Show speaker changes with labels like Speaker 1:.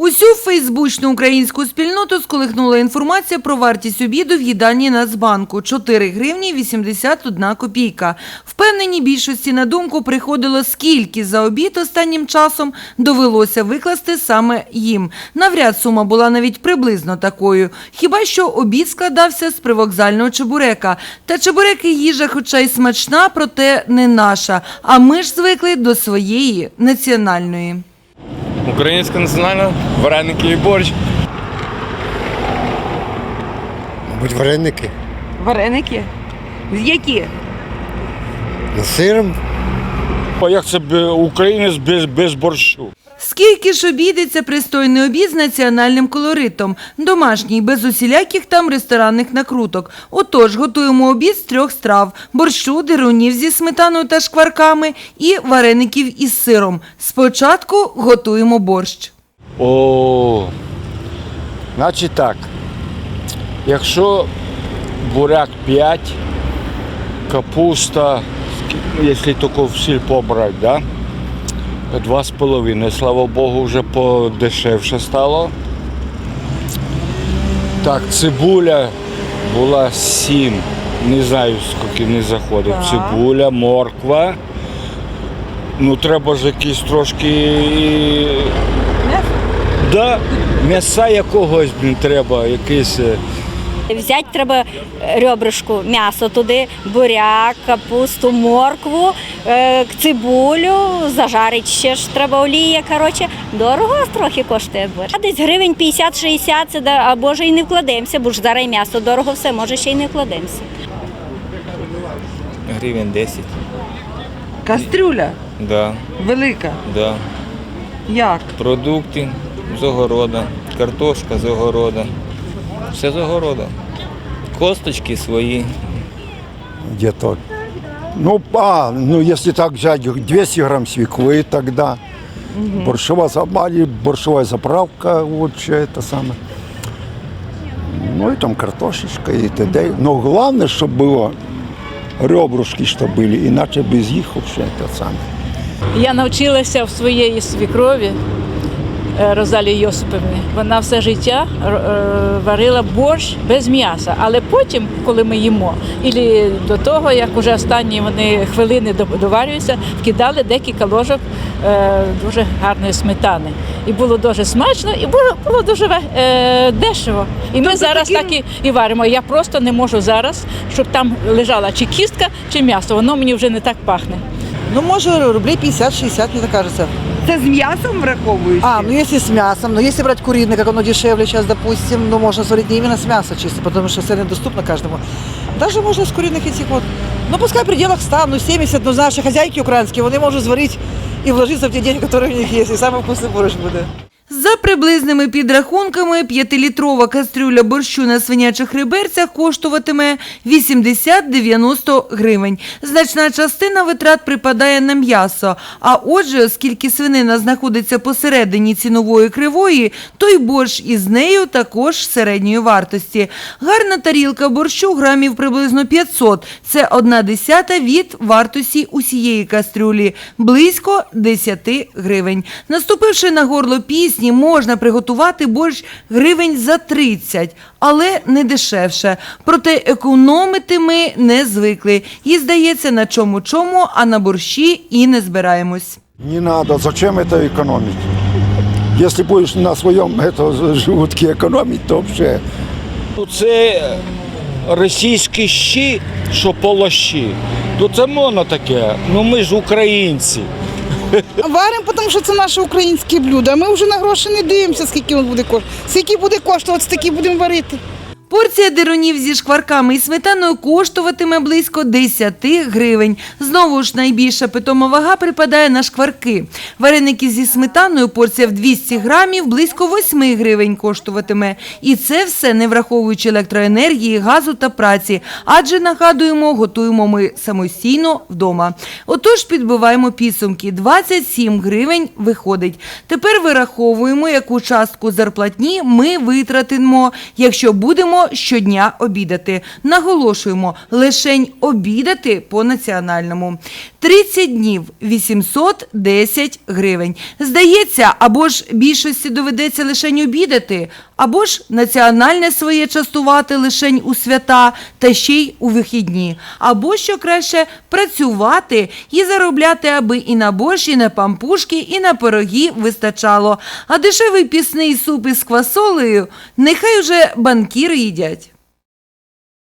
Speaker 1: Усю фейсбучну українську спільноту сколихнула інформація про вартість обіду в їдальні Нацбанку – 4 гривні 81 копійка. Впевнені більшості на думку приходило, скільки за обід останнім часом довелося викласти саме їм. Навряд сума була навіть приблизно такою. Хіба що обід складався з привокзального чебурека. Та чебуреки їжа хоча й смачна, проте не наша. А ми ж звикли до своєї національної.
Speaker 2: Українська національна, вареники і борщ.
Speaker 3: Мабуть, вареники
Speaker 1: Вареники? Які?
Speaker 3: з сиром.
Speaker 4: А як це бе- українець без, без борщу?
Speaker 1: Скільки ж обійдеться пристойний обід з національним колоритом, домашній, без усіляких там ресторанних накруток. Отож, готуємо обід з трьох страв – борщу, дирунів зі сметаною та шкварками і вареників із сиром. Спочатку готуємо борщ.
Speaker 4: О, значить так. Якщо буряк 5, капуста, якщо тільки в сільпо брати, да? Два з половиною, слава Богу, вже подешевше стало. Так, цибуля була 7. Не знаю, скільки не заходить. Цибуля, морква. Ну, треба ж якісь трошки. Да, м'яса якогось, блін, треба, якийсь. Е,
Speaker 5: Взяти треба ребрышку, м'ясо туди, буряк, капусту, моркву, е, цибулю, зажарити ще ж треба олія. Коротше, дорого трохи коштує борщ. А Десь гривень 50-60, це да, а може і не вкладемося, бо ж зараз і м'ясо дорого все, може ще й не вкладемося.
Speaker 2: Гривень 10.
Speaker 1: Кастрюля
Speaker 2: Да,
Speaker 1: велика.
Speaker 2: да.
Speaker 1: Як?
Speaker 2: Продукти з огорода, картошка з огорода. Все з огорода. Косточки свої.
Speaker 6: где-то. Ну, а, ну если так взять 200 грамм свеклы тогда, борщевая, за- или борщевая заправка, вот что это самое. Ну и там картошечка и т.д. Но главное, чтобы было ребрышки, чтобы были, иначе без них вообще это самое.
Speaker 7: Я навчилася в своєї свікрові е, Розалії Йосиповни. Вона все життя е, варила борщ без м'яса. Але потім, коли ми їмо, і до того, як уже останні вони хвилини до- доварюються, вкидали декілька ложок е, дуже гарної сметани. І було дуже смачно, і було, було дуже е, дешево. І ми зараз так і, і варимо. Я просто не можу зараз, щоб там лежала чи кістка, чи м'ясо. Воно мені вже не так пахне.
Speaker 8: Ну, может, рублей 50-60, мне так кажется.
Speaker 1: Це з м'ясом враховуючи?
Speaker 8: А, ну если с мясом, но если брать куриный, как оно дешевле сейчас, допустим, ну, можно сварить не именно с мяса чисто, потому что цены доступны каждому. Даже можно с куриных этих вот. Ну, пускай в пределах 100, ну, 70, ну, наши хозяйки украинские, вони можуть зварить и вложиться в те деньги, которые у них есть, и самый вкусный борщ буде.
Speaker 1: За приблизними підрахунками, 5-літрова кастрюля борщу на свинячих реберцях коштуватиме 80-90 гривень. Значна частина витрат припадає на м'ясо. А отже, оскільки свинина знаходиться посередині цінової кривої, то й борщ із нею також середньої вартості. Гарна тарілка борщу грамів приблизно 500. Це одна десята від вартості усієї кастрюлі, близько 10 гривень. Наступивши на горло пісні, можна приготувати борщ гривень за 30, але не дешевше. Проте економити ми не звикли. І здається, на чому чому, а на борщі і не збираємось.
Speaker 6: Не надо, зачем это экономить? Если будешь на своем это, желудке экономить, то вообще
Speaker 4: Ну, Це російські щі, що полощі. То це моно таке. Ну ми ж українці.
Speaker 9: Варимо, тому що це наше українське блюдо. Ми вже на гроші не дивимося, скільки він буде коштувати. Скільки буде коштувати, стільки будемо варити.
Speaker 1: Порція дирунів зі шкварками і сметаною коштуватиме близько 10 гривень. Знову ж найбільша питома вага припадає на шкварки. Вареники зі сметаною порція в 200 грамів близько 8 гривень коштуватиме. І це все не враховуючи електроенергії, газу та праці. Адже, нагадуємо, готуємо ми самостійно вдома. Отож, підбиваємо підсумки. 27 гривень виходить. Тепер вираховуємо, яку частку зарплатні ми витратимо, якщо будемо будемо щодня обідати. Наголошуємо, лишень обідати по національному. 30 днів 810 гривень. Здається, або ж більшості доведеться лишень обідати, або ж національне своє частувати лишень у свята та ще й у вихідні, або що краще працювати і заробляти, аби і на борщ, і на пампушки, і на пироги вистачало. А дешевий пісний суп із квасолею нехай уже банкіри vidieť.